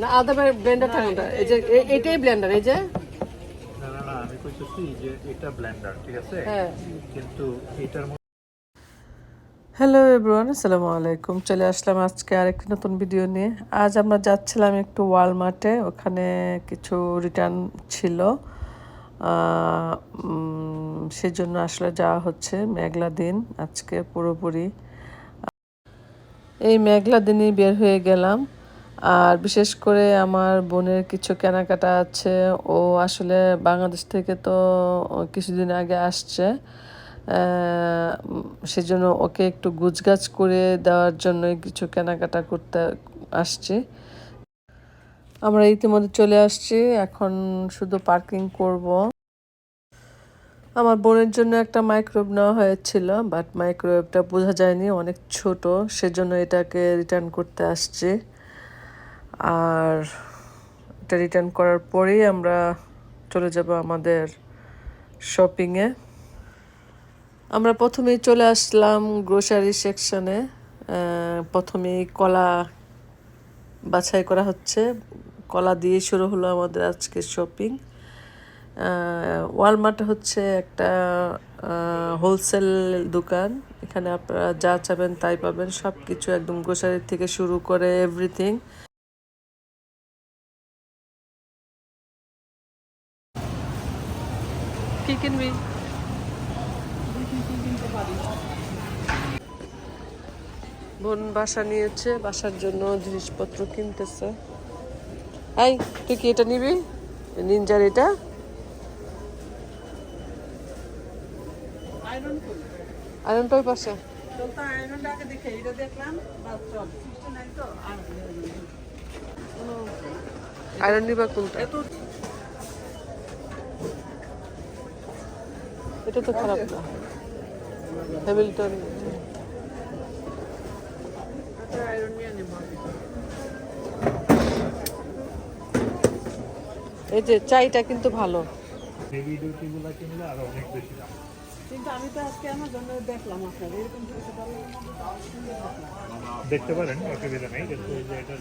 না আলাদা ব্লেন্ডার থাকে না। এই যে এটাই ব্লেন্ডার এই যে? না না না আমি কইতেছি যে এটা ব্লেন্ডার ঠিক আছে? হ্যাঁ। কিন্তু এটার হ্যালো এভরিওয়ান আসসালামু আলাইকুম। চলে আসলাম আজকে আরেকটি নতুন ভিডিও নিয়ে। আজ আমরা যাচ্ছিলাম একটু ওয়ালমার্টে ওখানে কিছু রিটার্ন ছিল। আহ, উম, সেজন্য আসলে যাওয়া হচ্ছে। মেঘলা দিন আজকে পুরোপুরি মেঘলা দিনই বের হয়ে গেলাম। আর বিশেষ করে আমার বোনের কিছু কেনাকাটা আছে। ও আসলে বাংলাদেশ থেকে তো কিছুদিন আগে আসছে। সেজন্য ওকে একটু গুছগাছ করে দেওয়ার জন্যই কিছু কেনাকাটা করতে আসছি। আমরা ইতিমধ্যে চলে আসছি। এখন শুধু পার্কিং করব। আমার বোনের জন্য একটা মাইক্রোওয়েভ নেওয়া হয়েছিল বাট মাইক্রোওয়েভটা বোঝা যায়নি, অনেক ছোট, সেজন্য এটাকে রিটার্ন করতে আসছি। আর এটা রিটার্ন করার পরেই আমরা চলে যাব আমাদের শপিংয়ে আমরা প্রথমেই চলে আসলাম গ্রোসারি সেকশনে প্রথমেই কলা বাছাই করা হচ্ছে। কলা দিয়ে শুরু হলো আমাদের আজকে শপিং ওয়ালমার্ট হচ্ছে একটা হোলসেল দোকান। এখানে আপনারা যা চাবেন তাই পাবেন। সব কিছু একদম গ্রোসারি থেকে শুরু করে এভরিথিং কিনবি? বোন বাসা নিয়েছে, বাসার জন্য জিনিসপত্র কিনতেছে। এই, তুই কি এটা নিবি? নিনজার এটা? আয়রনটা ওই পাশে আয়রন নিবা কোনটা? এটা তো খারাপ না। হ্যামিল্টন এই যে চাইটা কিন্তু ভালো। ডিউটিগুলো কিনলে আরও অনেক বেশি দাম। কিন্তু আমি তো আজকে আমার জন্য দেখলাম আপনার এরকম কিছু দেখতে পারেন অসুবিধা নেই কিন্তু এই যে এটা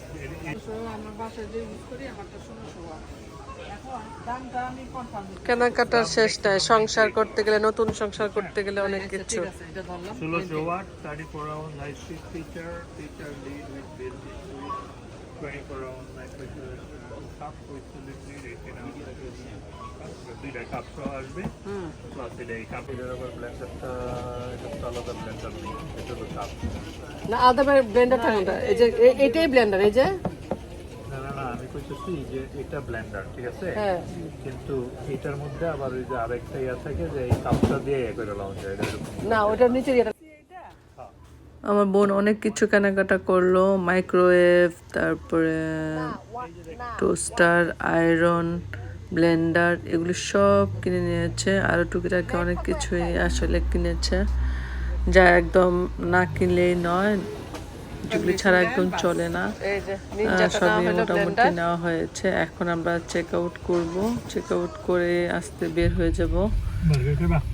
আমার বাসায় যে ইউজ করি আমারটা ষোলোশো ওয়াট এখন দামটা আমি কনফার্ম কেনাকাটার শেষ নাই সংসার করতে গেলে নতুন সংসার করতে গেলে অনেক কিছু। ঠিক আছে এটা ধরলাম। ষোলোশো দুইটা কাপ সহ আসবে। প্লাস এটা এই কাপ আবার ব্লেন্ডারটা এটা আলাদা ব্লেন্ডার নেই এটা তো কাপ না আলাদা ব্লেন্ডার থাকে না এই যে এটাই ব্লেন্ডার এই যে? না না না আমি কইতেছি যে এটা ব্লেন্ডার ঠিক আছে? হ্যাঁ। কিন্তু এটার মধ্যে আবার ওই যে আরেকটা ইয়া থাকে যে এই কাপটা দিয়ে ইয়ে করে লাউন যায় না ওটার নিচে এটা আমার বোন অনেক কিছু কেনাকাটা করল মাইক্রোওয়েভ তারপরে টোস্টার আয়রন ব্লেন্ডার এগুলো সব কিনে নিয়েছে। আরও টুকিটাকি অনেক কিছুই আসলে কিনেছে। যা একদম না কিনলেই নয় যেগুলি ছাড়া একদম চলে না। সবই মোটামুটি নেওয়া হয়েছে। এখন আমরা চেক আউট করব। চেক আউট করে আসতে বের হয়ে যাব।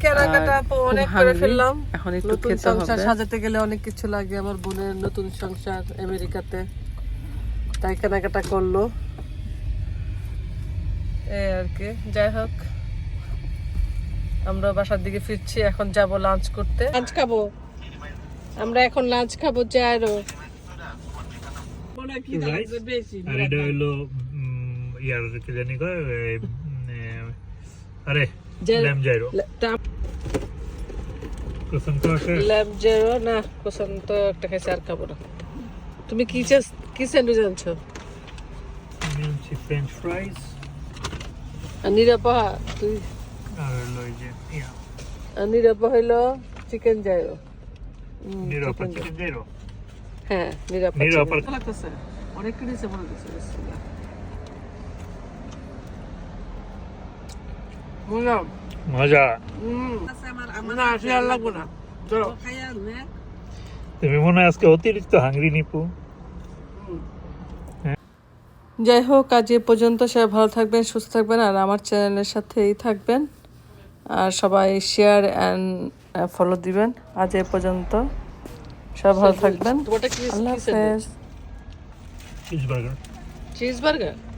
কেনাকাটা অনেক ফেললাম। এখন একটু খেতে হবে। সাজাতে গেলে অনেক কিছু লাগে। আমার বোনের নতুন সংসার আমেরিকাতে। তাই কেনাকাটা করল। এই আর কি। যাই হোক আমরা বাসার দিকে ফিরছি এখন যাব লাঞ্চ করতে। লাঞ্চ খাব? আমরা এখন লাঞ্চ খাব যাইরো। আর এটা হলো ইয়ার কি জানি কয় আরে ল্যাম না কোসন তো একটা খাইছে আর খাব না। তুমি কি চাস- কি স্যান্ডউইচ আনছো? আমি আনছি ফ্রেঞ্চ ফ্রাইস আর নিরাপহা তুই হইল চিকেন চিকেন জাইরো হ্যাঁ নিরাপদ নিরাপদ লাগতেছে অনেক কিনেছে মনে হচ্ছে মজা। আচ্ছা, আমার আমার না সে আর লাগবো না। ধরো খাইয়া নে তুমি মনে হয় আজকে অতিরিক্ত হাঙ্গরি নিপু। যাই হোক আজ এ পর্যন্ত সবাই ভালো থাকবেন সুস্থ থাকবেন আর আমার চ্যানেলের সাথেই থাকবেন। আর সবাই শেয়ার অ্যান্ড ফলো দিবেন। আজ এ পর্যন্ত সবাই ভালো থাকবেন। আল্লাহ হাফেজ। Cheese burger Mm.